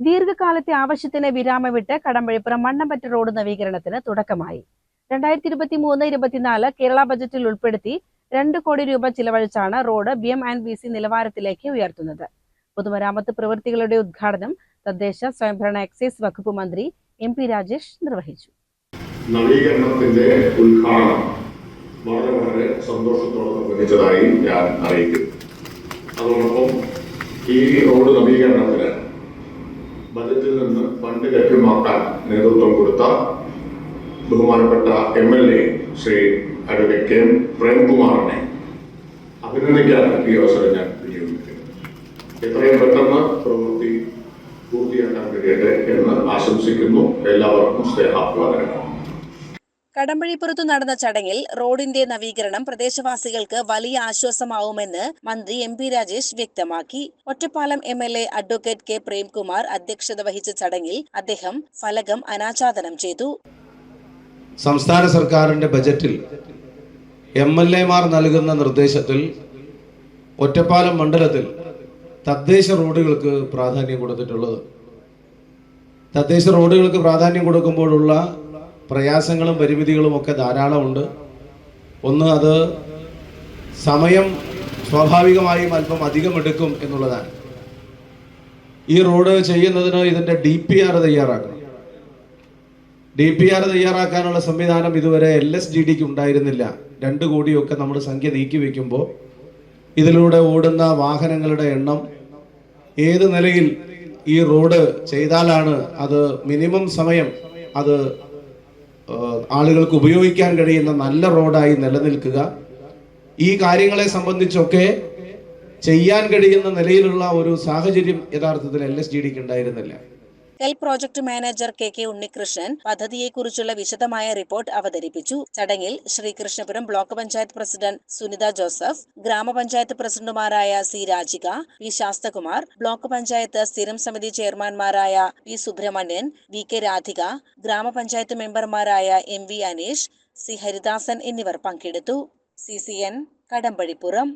ദീർഘകാലത്തെ ആവശ്യത്തിന് വിരാമമിട്ട് കടമ്പഴിപ്പുറം മണ്ണമ്പറ്റ റോഡ് നവീകരണത്തിന് തുടക്കമായി. രണ്ടായിരത്തി ഇരുപത്തി മൂന്ന് ഇരുപത്തിനാല് കേരള ബജറ്റിൽ ഉൾപ്പെടുത്തി രണ്ട് കോടി രൂപ ചിലവഴിച്ചാണ് road B M and B C നിലവാരത്തിലേക്ക് ഉയർത്തുന്നത്. പൊതുമരാമത്ത് പ്രവൃത്തികളുടെ ഉദ്ഘാടനം തദ്ദേശ സ്വയംഭരണ എക്സൈസ് വകുപ്പ് മന്ത്രി എം പി രാജേഷ് നിർവഹിച്ചു. നവീകരണത്തിന്റെ ഉദ്ഘാടനം വളരെ വളരെ സന്തോഷത്തോടെ നിർവഹിച്ചതായി ഞാൻ അറിയിക്കുന്നു. അതോടൊപ്പം ഈ റോഡ് നവീകരണത്തിന് ബജറ്റിൽ നിന്ന് ഫണ്ട് ലഭ്യമാക്കാൻ നേതൃത്വം കൊടുത്ത ബഹുമാനപ്പെട്ട M L A Shri advocate K പ്രേംകുമാറിനെ അഭിനന്ദിക്കാൻ ഈ അവസരം ഞാൻ വിനിയോഗിക്കുന്നു. എത്രയും പെട്ടെന്ന് പ്രവൃത്തി പൂർത്തിയാക്കാൻ കഴിയട്ടെ എന്ന് ആശംസിക്കുന്നു. എല്ലാവർക്കും സ്നേഹാഭിവാദനങ്ങൾ. കടമ്പഴിപ്പുറത്തു നടന്ന ചടങ്ങിൽ റോഡിന്റെ നവീകരണം പ്രദേശവാസികൾക്ക് വലിയ ആശ്വാസമാവുമെന്ന് മന്ത്രി എം പി രാജേഷ് വ്യക്തമാക്കി. Ottapalam M L A advocate K Premkumar അധ്യക്ഷത വഹിച്ച ചടങ്ങിൽ അദ്ദേഹം ഫലകം അനാച്ഛാദനം ചെയ്തു. സംസ്ഥാന സർക്കാരിന്റെ ബജറ്റിൽ എം എൽ എമാർ നൽകുന്ന നിർദ്ദേശത്തിൽ ഒറ്റപ്പാലം മണ്ഡലത്തിൽ തദ്ദേശ റോഡുകൾക്ക് പ്രാധാന്യം കൊടുത്തിട്ടുള്ളത്. തദ്ദേശ റോഡുകൾക്ക് പ്രാധാന്യം കൊടുക്കുമ്പോഴുള്ള പ്രയാസങ്ങളും പരിമിതികളും ഒക്കെ ധാരാളമുണ്ട് ഒന്ന് അത് സമയം സ്വാഭാവികമായും അല്പം അധികം എടുക്കും എന്നുള്ളതാണ്. ഈ റോഡ് ചെയ്യുന്നതിന് ഇതിന്റെ ഡി പി ആർ തയ്യാറാക്കണം. ഡി പി ആർ തയ്യാറാക്കാനുള്ള സംവിധാനം ഇതുവരെ എൽ എസ് ജി ഡിക്ക് ഉണ്ടായിരുന്നില്ല. രണ്ട് കോടിയൊക്കെ നമ്മൾ സംഖ്യ നീക്കി വയ്ക്കുമ്പോൾ ഇതിലൂടെ ഓടുന്ന വാഹനങ്ങളുടെ എണ്ണം ഏത് നിലയിൽ ഈ റോഡ് ചെയ്താലാണ് അത് മിനിമം സമയം അത് ആളുകൾക്ക് ഉപയോഗിക്കാൻ കഴിയുന്ന നല്ല റോഡായി നിലനിൽക്കുക. ഈ കാര്യങ്ങളെ സംബന്ധിച്ചൊക്കെ ചെയ്യാൻ കഴിയുന്ന നിലയിലുള്ള ഒരു സാഹചര്യം യഥാർത്ഥത്തിൽ എൽ എസ് ജി ഡിക്ക് ഉണ്ടായിരുന്നില്ല. L project manager K K Unnikrishnan പദ്ധതിയെക്കുറിച്ചുള്ള വിശദമായ റിപ്പോർട്ട് അവതരിപ്പിച്ചു. ചടങ്ങിൽ Sreekrishnapuram block panchayat president Sunitha Joseph ഗ്രാമപഞ്ചായത്ത് പ്രസിഡന്റുമാരായ C Rajika P Sasthakumar block panchayat സ്ഥിരം സമിതി ചെയർമാൻമാരായ P Subrahmanian V K Radhika ഗ്രാമപഞ്ചായത്ത് മെമ്പർമാരായ M V Aneesh C Haridasan എന്നിവർ പങ്കെടുത്തു. C C N Kadambazhipuram.